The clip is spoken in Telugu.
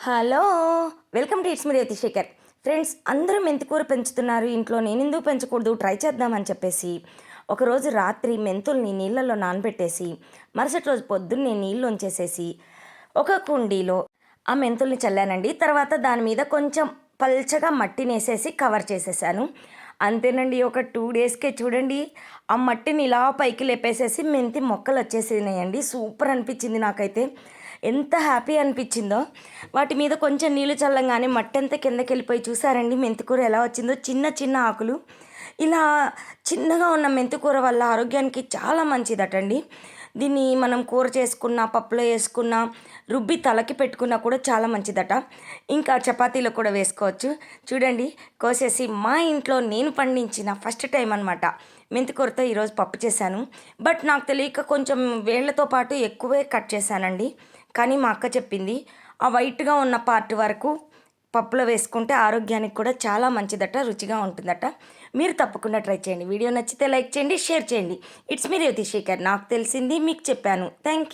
Hello welcome to it's me Rethi Shekhar. Friends అందరూ మెంతికూర పెంచుతున్నారు. ఇంట్లో నేను ఎందుకు పెంచకూడదు? ట్రై చేద్దామని చెప్పేసి ఒకరోజు రాత్రి మెంతుల్ని నీళ్ళల్లో నానబెట్టేసి మరుసటి రోజు పొద్దున్నే నీళ్ళు ఉంచేసేసి ఒక కుండీలో ఆ మెంతుల్ని చల్లానండి. తర్వాత దాని మీద కొంచెం పల్చగా మట్టిని వేసేసి కవర్ చేసేసాను. అంతేనండి ఒక టూ డేస్కే చూడండి. ఆ మట్టిని ఇలా పైకి లేపేసేసి మెంతి మొక్కలు వచ్చేసినాయండి. సూపర్ అనిపించింది నాకైతే. ఎంత హ్యాపీ అనిపించిందో. వాటి మీద కొంచెం నీళ్ళు చల్లంగానే మట్టి అంతా కిందకి వెళ్ళిపోయి చూసారండి మెంతికూర ఎలా వచ్చిందో. చిన్న చిన్న ఆకులు. ఇలా చిన్నగా ఉన్న మెంతికూర వల్ల ఆరోగ్యానికి చాలా మంచిదటండి. దీన్ని మనం కూర చేసుకున్న పప్పులో వేసుకున్న రుబ్బి తలకి పెట్టుకున్నా కూడా చాలా మంచిదట. ఇంకా చపాతీలో కూడా వేసుకోవచ్చు. చూడండి కోసేసి మా ఇంట్లో నేను పండించిన ఫస్ట్ టైం అనమాట మెంతికూరతో ఈరోజు పప్పు చేశాను. బట్ నాకు తెలియక కొంచెం వేళ్ళతో పాటు ఎక్కువే కట్ చేశానండి. కానీ మా అక్క చెప్పింది ఆ వైట్గా ఉన్న పార్ట్ వరకు పప్పులో వేసుకుంటే ఆరోగ్యానికి కూడా చాలా మంచిదట రుచిగా ఉంటుందట. మీరు తప్పకుండా ట్రై చేయండి. వీడియో నచ్చితే లైక్ చేయండి షేర్ చేయండి. ఇట్స్ మీ రేవతి శేఖర్ నాకు తెలిసింది మీకు చెప్పాను. Thank you